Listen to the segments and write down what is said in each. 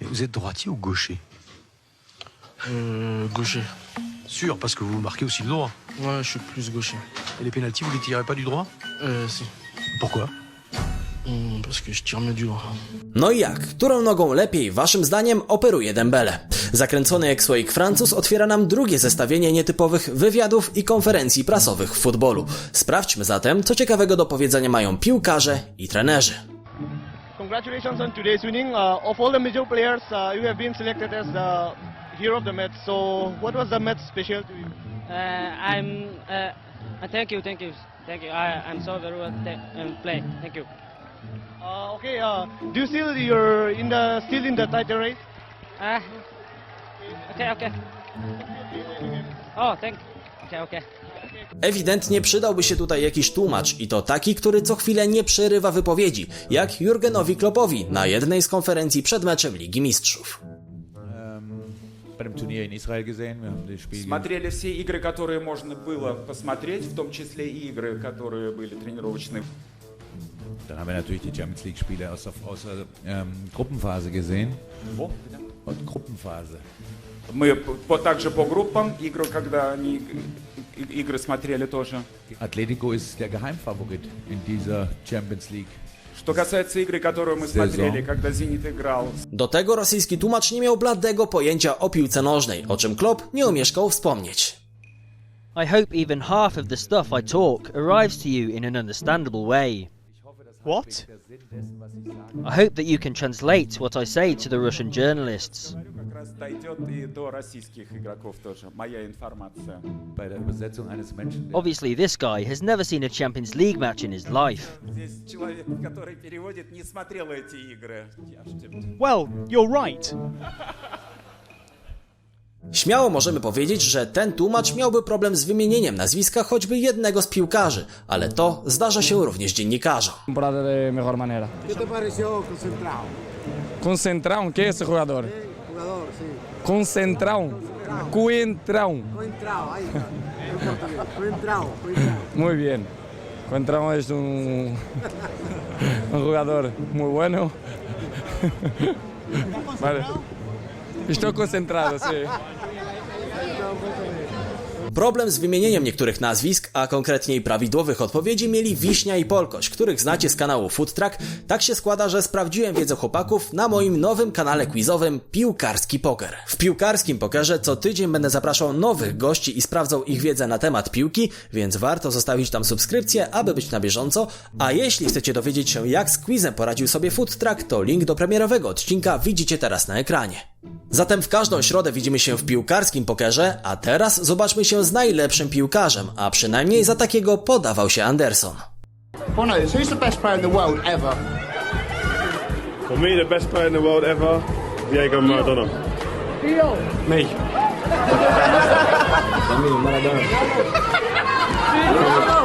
Mais vous êtes droitier ou gaucher Euh, gaucher. Sûr, parce que vous marquez aussi le droit. Ouais, je suis plus gaucher. Et les pénalties, vous les tirez pas du droit Euh, si. Pourquoi Hmm, parce que je tire mieux du droit. No i jak? Którą nogą lepiej, waszym zdaniem, operuje Dembele? Zakręcony jak słoik Francuz otwiera nam drugie zestawienie nietypowych wywiadów i konferencji prasowych w futbolu. Sprawdźmy zatem, co ciekawego do powiedzenia mają piłkarze i trenerzy. Congratulations on today's winning. Uh, of all the major players, uh, you have been selected as the hero of the match. So, what was the match special to you? Uh, I'm. Uh, uh, thank you, thank you, thank you. I, I'm so very well um, play. Thank you. Uh, okay. Uh, do you feel you're in the still in the title race? Uh, okay, okay. Oh, thank. Okay, okay. Ewidentnie przydałby się tutaj jakiś tłumacz i to taki, który co chwilę nie przerywa wypowiedzi, jak Jurgenowi Kloppowi na jednej z konferencji przed meczem Ligi Mistrzów. bei dem Turnier in Israel gesehen. Wir haben das Spiel Смотрели все игры, которые можно было посмотреть, в том числе и игры, которые были тренировочные. Dann haben wir natürlich die Champions League Spiele aus, aus der ähm, Gruppenphase gesehen. Wo? Und Gruppenphase. Мы по- также по группам игры, когда они и- игры смотрели тоже. Atletico ist der Geheimfavorit in dieser Champions League. Что касается игры, которую мы Сезон. смотрели, когда Зенит играл Do tego rosyjski tłumacz nie miał bladego pojęcia o piłce nożnej, o czym Klopp nie omieszkał wspomnieć. I hope even half of the stuff I talk arrives to you in an understandable way. What? I hope that you can translate what I say to the Russian journalists. как раз дойдет и до российских игроков тоже. Моя информация. Bei der Übersetzung eines Menschen, der Obviously, this guy has never seen a Champions League match in his life. Здесь человек, который переводит, не смотрел эти игры. Я ж тебе- Well, you're right. Śmiało możemy powiedzieć, że ten tłumacz miałby problem z wymienieniem nazwiska choćby jednego z piłkarzy, ale to zdarza się również dziennikarzom. temporada de mejor manera. ¿Qué te pareció concentrado? Concentrado, ¿qué es ese jogador, sí. Concentrão. Coentrão. Coentrão, aí está. En um Coentrão, muito Muy bien. Coentrão bueno. Estou concentrado, sim. Problem z wymienieniem niektórych nazwisk, a konkretniej prawidłowych odpowiedzi mieli Wiśnia i Polkoś, których znacie z kanału Food Truck. Tak się składa, że sprawdziłem wiedzę chłopaków na moim nowym kanale quizowym Piłkarski Poker. W Piłkarskim Pokerze co tydzień będę zapraszał nowych gości i sprawdzał ich wiedzę na temat piłki, więc warto zostawić tam subskrypcję, aby być na bieżąco. A jeśli chcecie dowiedzieć się jak z quizem poradził sobie Food Truck, to link do premierowego odcinka widzicie teraz na ekranie. Zatem w każdą środę widzimy się w piłkarskim pokerze, a teraz zobaczmy się z najlepszym piłkarzem, a przynajmniej za takiego podawał się Anderson. Who's the best player in the world ever? For me, the best player in the world ever, Diego Maradona. Me.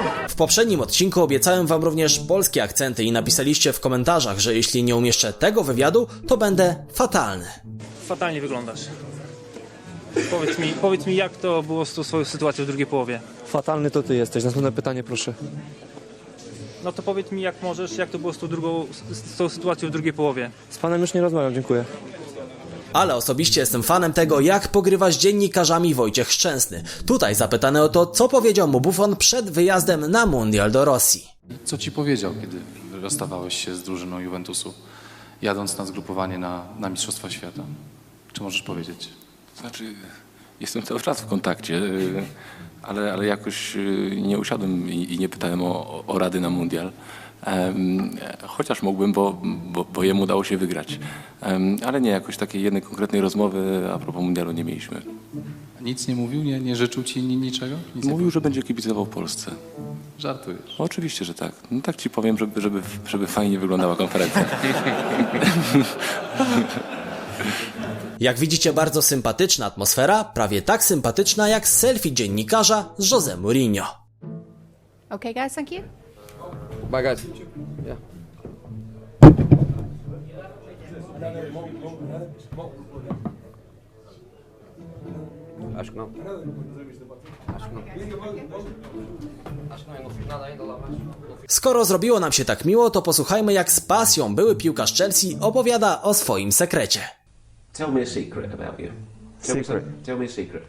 W poprzednim odcinku obiecałem wam również polskie akcenty i napisaliście w komentarzach, że jeśli nie umieszczę tego wywiadu, to będę fatalny. Fatalnie wyglądasz. Powiedz mi, powiedz mi, jak to było z tą swoją sytuacją w drugiej połowie? Fatalny to ty jesteś. Następne pytanie, proszę. No to powiedz mi, jak możesz, jak to było z tą drugą, z, z tą sytuacją w drugiej połowie? Z panem już nie rozmawiam, dziękuję. Ale osobiście jestem fanem tego, jak pogrywa z dziennikarzami Wojciech Szczęsny. Tutaj zapytany o to, co powiedział mu Buffon przed wyjazdem na Mundial do Rosji. Co ci powiedział, kiedy rozstawałeś się z drużyną Juventusu, jadąc na zgrupowanie na, na Mistrzostwa Świata? Czy możesz powiedzieć? Znaczy, jestem cały czas w kontakcie, y, ale, ale jakoś y, nie usiadłem i, i nie pytałem o, o rady na mundial. Chociaż mógłbym, bo, bo, bo jemu udało się wygrać. Ale nie, jakoś takiej jednej konkretnej rozmowy a propos mundialu nie mieliśmy. Nic nie mówił? Nie, nie życzył ci ni- niczego? Nic nie Mówił, że będzie kibicował Polsce. Żartujesz. Oczywiście, że tak. No tak ci powiem, żeby, żeby, żeby fajnie wyglądała konferencja. Jak widzicie, bardzo sympatyczna atmosfera, prawie tak sympatyczna jak selfie dziennikarza z Jose Mourinho. Okay, guys, thank you. Bye, guys. Acho que não. Acho que não. Acho que não, eu não fiz nada ainda lá abaixo. Skoro zrobiło nam się tak miło, to posłuchajmy jak z pasją były piłkarz Chelsea opowiada o swoim sekrecie. Tell me a secret about you. Tell me, Secret? some- tell me a secret.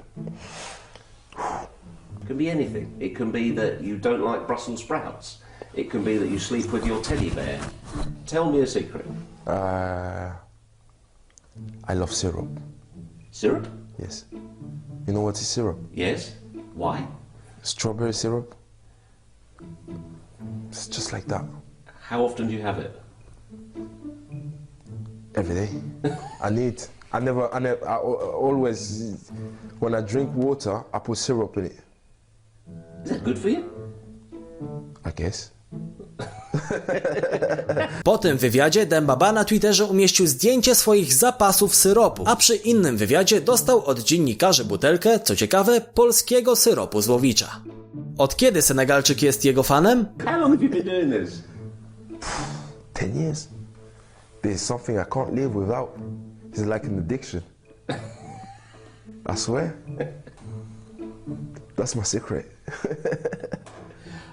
It can be anything. It can be that you don't like Brussels sprouts. It can be that you sleep with your teddy bear. Tell me a secret. Uh, I love syrup. Syrup? Yes. You know what is syrup? Yes. Why? Strawberry syrup. It's just like that. How often do you have it? Every day. I need. I never. I never. I always. When I drink water, I put syrup in it. Is that good for you? I guess. Po tym wywiadzie Dembaba na Twitterze umieścił zdjęcie swoich zapasów syropu, a przy innym wywiadzie dostał od dziennikarzy butelkę, co ciekawe, polskiego syropu z Łowicza. Od kiedy Senegalczyk jest jego fanem? How long have you been doing this? Ten years. There's something I can't live without. It's like an addiction. I swear. That's my secret.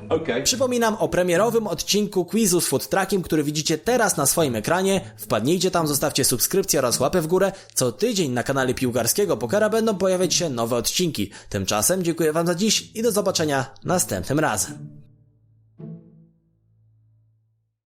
Okay. Przypominam o premierowym odcinku quizu z food truckiem, który widzicie teraz na swoim ekranie. Wpadnijcie tam, zostawcie subskrypcję oraz łapę w górę. Co tydzień na kanale Piłgarskiego Pokera będą pojawiać się nowe odcinki. Tymczasem dziękuję Wam za dziś i do zobaczenia następnym razem.